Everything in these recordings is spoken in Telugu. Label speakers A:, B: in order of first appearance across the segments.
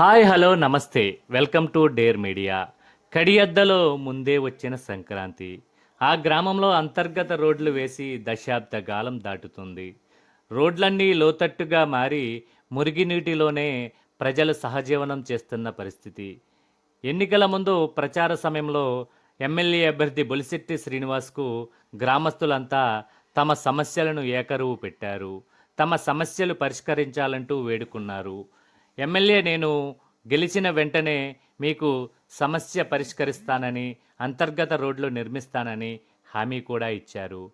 A: హాయ్ హలో నమస్తే. Welcome to Dare Media. కడియద్దలో ముందే వచ్చిన సంక్రాంతి. ఆ గ్రామంలో అంతర్గత రోడ్లు వేసి దశాబ్ద కాలం దాటుతుంది. రోడ్లన్నీ లోతట్టుగా మారి మురిగినీటిలోనే ప్రజలు సహజీవనం చేస్తున్న పరిస్థితి. ఎన్నికల ముందు ప్రచార సమయంలో ఎమ్మెల్యే అభ్యర్థి బొలిశెట్టి శ్రీనివాస్కు గ్రామస్తులంతా తమ సమస్యలను ఏకరువు పెట్టారు. తమ సమస్యలు పరిష్కరించాలంటూ వేడుకున్నారు. ఎమ్మెల్యే నేను గెలిచిన వెంటనే మీకు సమస్య పరిష్కరిస్తానని అంతర్గత రోడ్లు నిర్మిస్తానని హామీ కూడా ఇచ్చారు.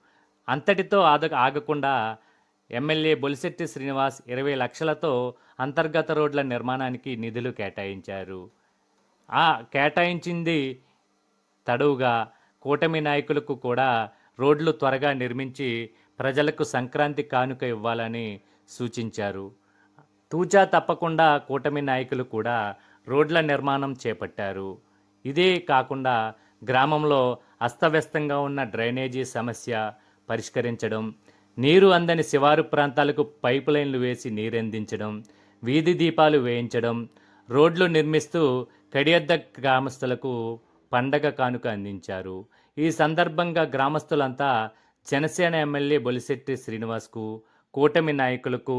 A: అంతటితో ఆద ఆగకుండా ఎమ్మెల్యే బొలిశెట్టి శ్రీనివాస్ ఇరవై లక్షలతో అంతర్గత రోడ్ల నిర్మాణానికి నిధులు కేటాయించారు. ఆ కేటాయించింది తడువుగా కూటమి నాయకులకు కూడా రోడ్లు త్వరగా నిర్మించి ప్రజలకు సంక్రాంతి కానుక ఇవ్వాలని సూచించారు. తూచా తప్పకుండా కూటమి నాయకులు కూడా రోడ్ల నిర్మాణం చేపట్టారు. ఇదే కాకుండా గ్రామంలో అస్తవ్యస్తంగా ఉన్న డ్రైనేజీ సమస్య పరిష్కరించడం నీరు అందని శివారు ప్రాంతాలకు పైపు లైన్లు వేసి నీరందించడం వీధి దీపాలు వేయించడం రోడ్లు నిర్మిస్తూ కడియద్ద గ్రామస్తులకు పండగ కానుక అందించారు. ఈ సందర్భంగా గ్రామస్తులంతా జనసేన ఎమ్మెల్యే బొలిశెట్టి శ్రీనివాస్కు కూటమి నాయకులకు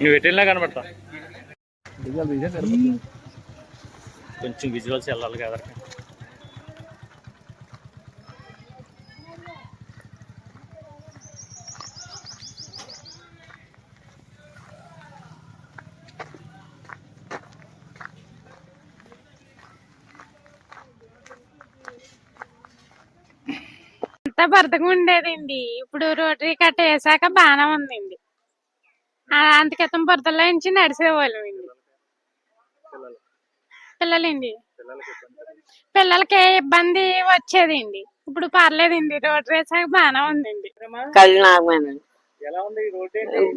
A: నువ్వు ఎటెళ్ళినా కనబడతా. కొంచెం విజువల్స్ వెళ్ళాలి కదా
B: అంతా బరదగా ఉండేదండి ఇప్పుడు రోటరీ కట్ట వేసాక బాగానే ఉందండి. అంత క్రితం బురదలో నుంచి నడిచేవాళ్ళం అండి పిల్లలండి. పిల్లలకి ఏ ఇబ్బంది వచ్చేదండి. ఇప్పుడు పర్లేదండి రోడ్ వేసాక బాగానే ఉందండి.
A: రోడ్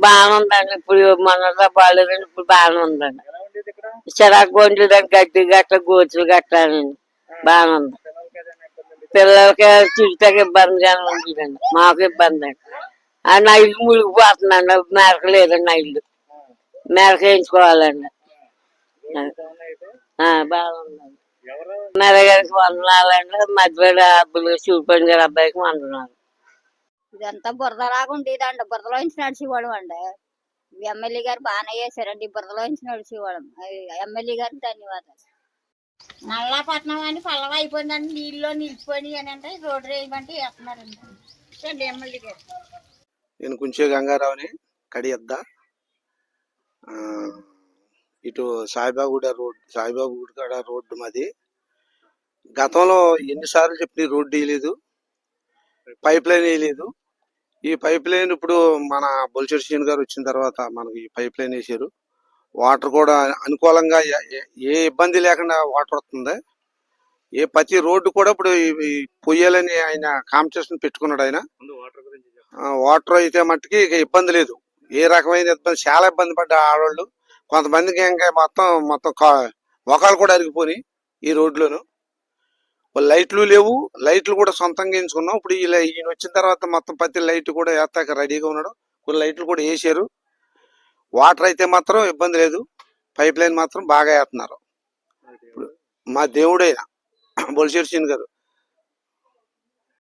C: బాగానే ఉందండి. ఇప్పుడు మొన్న బాగాలేదండి ఇప్పుడు బాగానే ఉందండి.
A: ఎలా ఉండేది ఇక్కడ?
C: చిరాకు గొంతులు దానికి గడ్డి గట్ట గోచులు గట్టానండి బాగానే ఉంది. పిల్లలకి చుట్టాక ఇబ్బందిగానే ఉంటుందండి మాకు ఇబ్బంది అండి. ఆ నైళ్ళు మునిగిపోతుందండి మేరకు లేదండి నైళ్ళు. మేరకు వేయించుకోవాలండి ఆ, బాగుందండి మెరగారికి వందనాలండి. మధ్యలో అబ్బులు చూపండి గారి అబ్బాయికి వందనాలు.
D: ఇదంతా బురదలాగా ఉండేదండి. బురదలో నుంచి నడిచేవాళ్ళం అండి. ఎమ్మెల్యే గారు బాగానే చేశారండి. ఈ బురదలో నుంచి నడిచేవాళ్ళం ఎమ్మెల్యే గారికి ధన్యవాదాలు. నల్లాపట్నం అని పల్లవ అయిపోయిందండి. నీళ్ళలో నిలిచిపోయి అని అంటే రోడ్డు వేయమంటే వేస్తున్నారండి. ఎమ్మెల్యే గారు.
E: నేను కుంచే గంగారావుని కడియద్ద? ఇటు సాయిబాబుగూడ రోడ్ సాయిబాబుగూడ కాడ రోడ్డు మాది. గతంలో ఎన్నిసార్లు చెప్పిన రోడ్డు వేయలేదు పైప్ లైన్ వేయలేదు. ఈ పైప్ లైన్ ఇప్పుడు మన బొలిచెడు శ్రీను గారు వచ్చిన తర్వాత మనకి ఈ పైప్ లైన్ వేసారు. వాటర్ కూడా అనుకూలంగా ఏ- ఏ- ఇబ్బంది లేకుండా వాటర్ వస్తుంది. ఏ ప్రతి రోడ్డు కూడా ఇప్పుడు పొయ్యాలని ఆయన కాంపిటీషన్ పెట్టుకున్నాడు ఆయన.
A: గురించి
E: వాటర్ అయితే మట్టుకి ఇక ఇబ్బంది లేదు. ఏ రకమైన ఇబ్బంది చాలా ఇబ్బంది పడ్డ ఆడవాళ్ళు కొంతమందికి ఇంకా మొత్తం మొత్తం మొఖాలు కూడా అరిగిపోయి ఈ రోడ్లోను. లైట్లు లేవు. లైట్లు కూడా సొంతంగా వేయించుకున్నాం ఇప్పుడు ఈయన వచ్చిన తర్వాత మొత్తం ప్రతి లైట్ కూడా వేస్తాక రెడీగా ఉన్నాడు. కొన్ని లైట్లు కూడా వేసారు వాటర్ అయితే మాత్రం ఇబ్బంది లేదు. పైప్ లైన్ మాత్రం బాగా వేస్తున్నారు మా దేవుడైన బొలిశెట్టి సింగ్ గారు